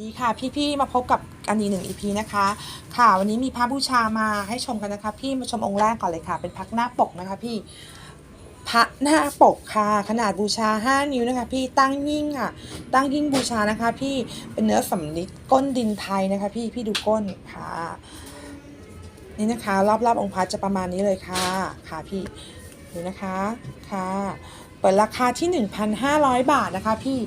ดีค่ะพี่ๆมาพบกับอันนี้หนึ่ง EP นะคะ ค่ะวันนี้มีพระบูชามาให้ชมกันนะคะ พี่มาชมองค์แรกก่อนเลยค่ะ เป็นพักหน้าปกนะคะพี่พระหน้าปกค่ะ ขนาดบูชา 5 นิ้วนะคะ พี่ตั้งยิ่งค่ะ ตั้งยิ่งบูชานะคะ พี่เป็นเนื้อสำลิดก้นดินไทยนะคะ พี่พี่ดูก้นค่ะ นี่นะคะ รอบๆองค์พระจะประมาณนี้เลยค่ะ ค่ะพี่ดูนะคะค่ะ ปิดราคาที่ 1,500 บาทนะคะพี่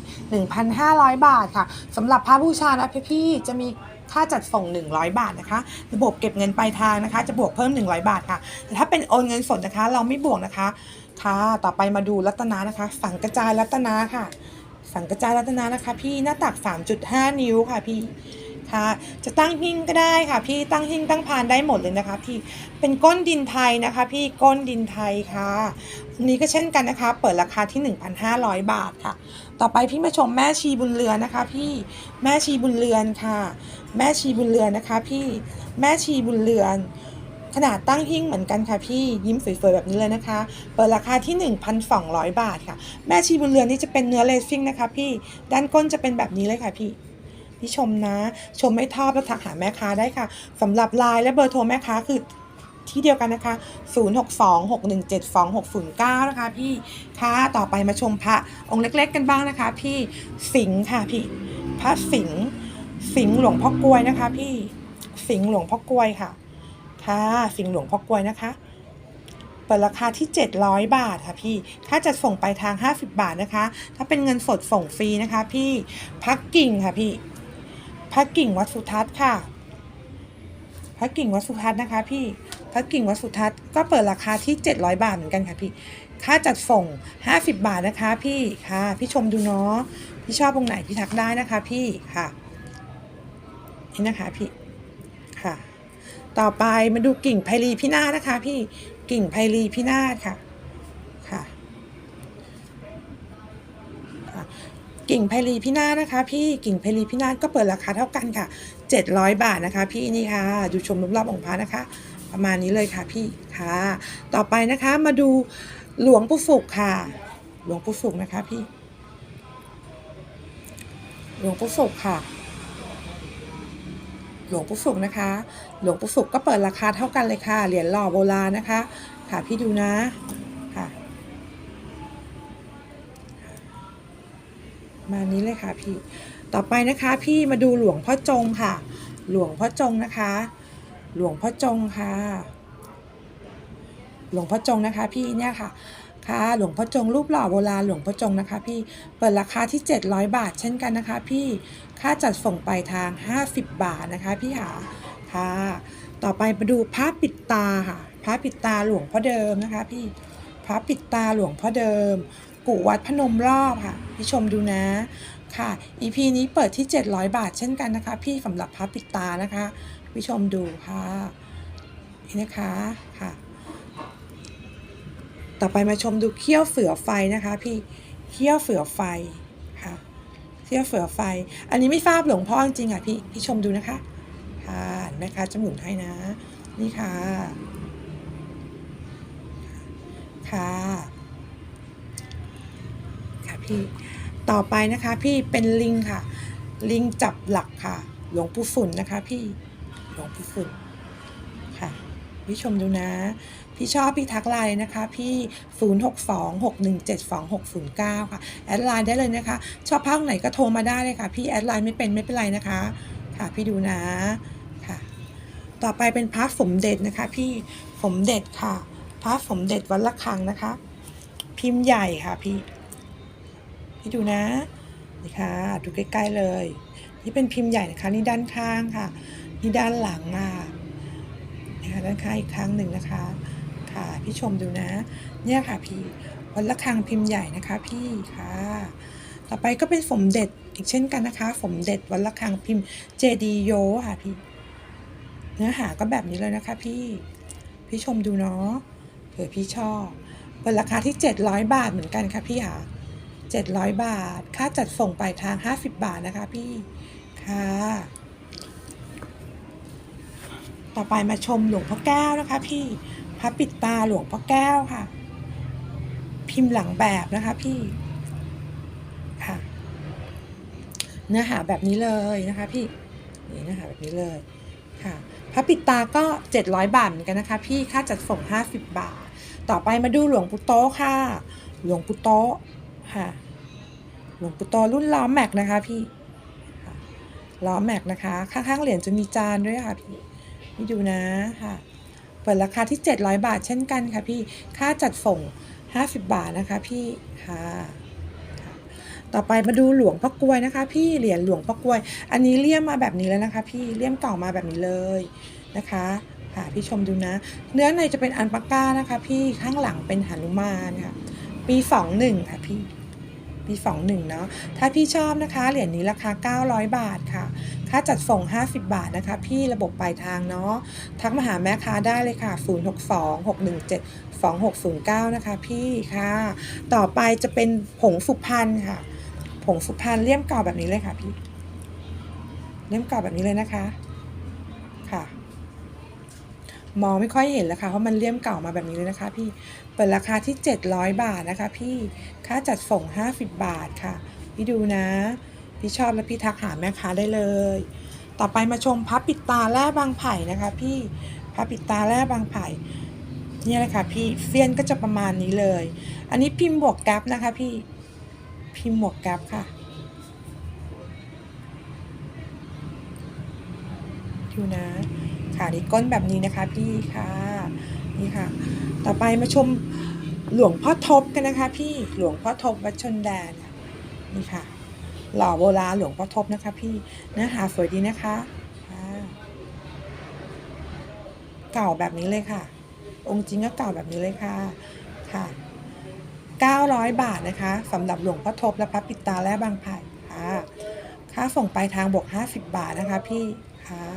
1,500 บาทค่ะสำหรับพระบูชานะพี่พี่จะมีค่าจัดส่ง 100 บาทนะคะ ระบบเก็บเงินปลายทางนะคะ จะบวกเพิ่ม 100 บาทค่ะ แต่ถ้าเป็นโอนเงินสดนะคะ เราไม่บวกนะคะ ค่ะ ต่อไปมาดูรัตนานะคะสังกระจายรัตนาค่ะสังกระจายรัตนานะคะ พี่ หน้าตัก 3.5 นิ้วค่ะพี่ ค่ะ จะตั้งหิ้งก็ได้ค่ะพี่ตั้งหิ้งตั้งพานได้หมดเลยนะคะ พี่เป็นก้นดินไทยนะคะ พี่ก้นดินไทยค่ะอันนี้ก็เช่นกันนะคะ เปิดราคาที่ 1,500 บาทค่ะ ต่อไปพี่มาชมแม่ชีบุญเรือนนะคะ พี่แม่ชีบุญเรือนค่ะ แม่ชีบุญเรือนนะคะ พี่แม่ชีบุญเรือนขนาดตั้งหิ้งเหมือนกันค่ะพี่ยิ้มสวยๆแบบนี้เลยนะคะ เปิดราคาที่ 1,200 บาทค่ะ แม่ชีบุญเรือนนี่จะเป็นเนื้อเลซิ่งนะคะ พี่ด้านก้นจะเป็นแบบนี้เลยค่ะพี่ พี่ชมนะ ชมไม่ทอบแล้วทักหาแม่ค้าได้ค่ะสำหรับไลน์และเบอร์โทรแม่ค้าคือที่เดียวกันนะคะ 0626172609 นะคะพี่ค่ะต่อไปมาชมพระองค์เล็ก ๆ กันบ้างนะคะ พี่สิงห์ค่ะพี่ พระสิงห์สิงห์หลวงพ่อกลวยนะคะ พี่สิงห์หลวงพ่อกลวยค่ะ ค่ะสิงห์หลวงพ่อกลวยนะคะเปิดราคาที่ 700 บาทค่ะพี่ค่าจัดส่งไปลายทาง 50 บาทนะคะ ถ้าเป็นเงินสดส่งฟรีนะคะ พี่ พักกิ่งค่ะพี่ ระกิ่งวัดสุทัศน์ค่ะ พระกิ่งวัดสุทัศน์นะคะ พี่ พระกิ่งวัดสุทัศน์ก็เปิดราคาที่ 700 บาทเหมือนกันค่ะพี่ ค่าจัดส่ง 50 บาทนะคะ พี่ค่ะ พี่ชมดูเนาะ พี่ชอบตรงไหนพี่ทักได้นะคะ พี่ค่ะ นี่นะคะพี่ ค่ะ ต่อไปมาดูกิ่งไพลีพินาศนะคะ พี่ กิ่งไพลีพินาศค่ะ กิ่งไพลีพินาศนะคะ พี่กิ่งไพลีพินาศก็เปิดราคาเท่ากันค่ะ 700 บาทนะคะ พี่นี่ค่ะ ดูชมรอบๆองค์พระนะคะ ประมาณนี้เลยค่ะพี่ค่ะ ต่อไปนะคะมาดูหลวงปู่สุขค่ะ หลวงปู่สุขนะคะพี่ หลวงปู่สุขค่ะ หลวงปู่สุขนะคะ หลวงปู่สุขก็เปิดราคาเท่ากันเลยค่ะ เหรียญหล่อโบราณนะคะ ค่ะพี่ดูนะ มานี้เลยค่ะพี่ ต่อไปนะคะพี่มาดูหลวงพ่อจงค่ะ หลวงพ่อจงนะคะ หลวงพ่อจงค่ะ หลวงพ่อจงนะคะ พี่เนี่ยค่ะค่ะหลวงพ่อจงรูปหล่อโบราณหลวงพ่อจงนะคะ พี่เปิดราคาที่ 700 บาทเช่นกันนะคะ พี่ค่าจัดส่งปลายทาง 50 บาทนะคะ พี่หาค่ะ ต่อไปมาดูพระปิดตาค่ะพระปิดตาหลวงพ่อเดิมนะคะ พี่พระปิดตาหลวงพ่อเดิม กู่วัดพนมรอบค่ะพี่ชมดูนะค่ะ EP นี้เปิดที่ 700 บาทเช่นกันนะคะ พี่สำหรับพระปิดตานะคะพี่ชมดูค่ะนี่นะคะค่ะ ต่อไปมาชมดูเขี้ยวเสือไฟนะคะ พี่เขี้ยวเสือไฟค่ะเขี้ยวเสือไฟ อันนี้ไม่ทราบหลวงพ่อจริงอะพี่พี่ชมดูนะคะค่ะนไหมคะจะหมุนให้นะ นี่ค่ะ ค่ะ พี่ ต่อไปนะคะพี่เป็นลิงค่ะ ลิงจับหลักค่ะ หลวงปู่ฝุ่นนะคะพี่ หลวงปู่ฝุ่นค่ะพี่ชมดูนะ พี่ชอบพี่ทักไลน์นะคะ พี่ 0626172609 ค่ะ แอดไลน์ได้เลยนะคะ ชอบภาคไหนก็โทรมาได้เลยค่ะ พี่แอดไลน์ไม่เป็นไม่เป็นไรนะคะ ค่ะพี่ดูนะค่ะ ต่อไปเป็นพระสมเด็จนะคะ พี่สมเด็จค่ะ พระสมเด็จวัดละคังนะคะ พิมพ์ใหญ่ค่ะพี่ พี่ดูนะนี่ค่ะดูใกล้ๆเลย นี่เป็นพิมพ์ใหญ่นะคะนี่ด้านข้างค่ะ นี่ด้านหลังอะนี่ค่ะด้านข้างอีกครั้งหนึ่งนะคะ ค่ะพี่ชมดูนะ เนี่ยค่ะพี่วัดละคังพิมพ์ใหญ่นะคะ พี่ค่ะ ต่อไปก็เป็นสมเด็จอีกเช่นกันนะคะสมเด็จวัดละคังพิมพ์เจดีโยค่ะพี่ เนื้อหาก็แบบนี้เลยนะคะ พี่พี่ชมดูเนาะเผื่อพี่ชอบเปิดราคาที่ 700 บาทเหมือนกันค่ะพี่ค่ะ 700 บาท ค่าจัดส่งปลายทาง 50 บาทนะคะพี่ค่ะ ต่อไปมาชมหลวงพ่อแก้วนะคะ พี่พระปิดตาหลวงพ่อแก้วค่ะ พิมพ์หลังแบบนะคะพี่ค่ะ เนื้อหาแบบนี้เลยนะคะ พี่นี่เนื้อหาแบบนี้เลยค่ะพระปิดตาก็ 700 บาทเหมือนกันนะคะ พี่ค่าจัดส่ง 50 บาท ต่อไปมาดูหลวงปู่โตค่ะ หลวงปู่โต ค่ะหลวงปู่โตะรุ่นล้อแม็กนะคะพี่ล้อแม็กนะคะ ข้างๆเหรียญจะมีจานด้วยค่ะพี่นี่ดูนะค่ะ เปิดราคาที่ 700 บาทเช่นกันค่ะพี่ค่าจัดส่ง 50 บาทนะคะพี่ค่ะ ต่อไปมาดูหลวงพ่อกลวยนะคะ พี่เหรียญหลวงพ่อกลวย อันนี้เลี่ยมมาแบบนี้แล้วนะคะ พี่เลี่ยมเก่ามาแบบนี้เลยนะคะค่ะพี่ชมดูนะ เนื้อในจะเป็นอันปาก้านะคะ พี่ข้างหลังเป็นหนุมานค่ะ ปี 21ค่ะพี่ ปี 21 เนาะถ้าพี่ชอบนะคะ เหรียญนี้ราคา 900 บาทค่ะ ค่าจัดส่ง 50 บาทนะคะ พี่ระบบปลายทางเนาะทักมาหาแม่ค้าได้เลยค่ะ 062 617 2609 นะคะพี่ค่ะ ต่อไปจะเป็นผงสุพรรณค่ะ ผงสุพรรณเลี่ยมเก่าแบบนี้เลยค่ะพี่ เลี่ยมเก่าแบบนี้เลยนะคะ มองไม่ค่อยเห็นแล้วค่ะเพราะมันเลี่ยมเก่ามาแบบนี้เลยนะคะพี่เปิดราคาที่ 700 บาทนะคะ พี่ค่าจัดส่ง 50 บาทค่ะ พี่ดูนะ พี่ชอบแล้วพี่ทักหาแม่ค้าได้เลย ต่อไปมาชมพับปิดตาแร่บางไผ่นะคะ พี่พับปิดตาแร่บางไผ่เนี่ยเลยค่ะพี่เฟียนก็จะประมาณนี้เลย อันนี้พิมพ์บวกกัฟนะคะ พี่พิมพ์บวกกัฟค่ะดูนะ ค่ะนี่ก้นแบบนี้นะคะพี่ค่ะนี่ค่ะ ต่อไปมาชมหลวงพ่อทบกันนะคะพี่หลวงพ่อทบวัดชนแดนนี่ค่ะ หล่อโบราณหลวงพ่อทบนะคะ พี่เนื้อหาสวยดีนะคะเก่าแบบนี้เลยค่ะ องค์จริงก็เก่าแบบนี้เลยค่ะค่ะ 900 บาทนะคะสำหรับหลวงพ่อทบและพระปิตาและบางไผ่ค่ะค่าส่งปลายทางบวก50 บาทนะคะพี่ค่ะ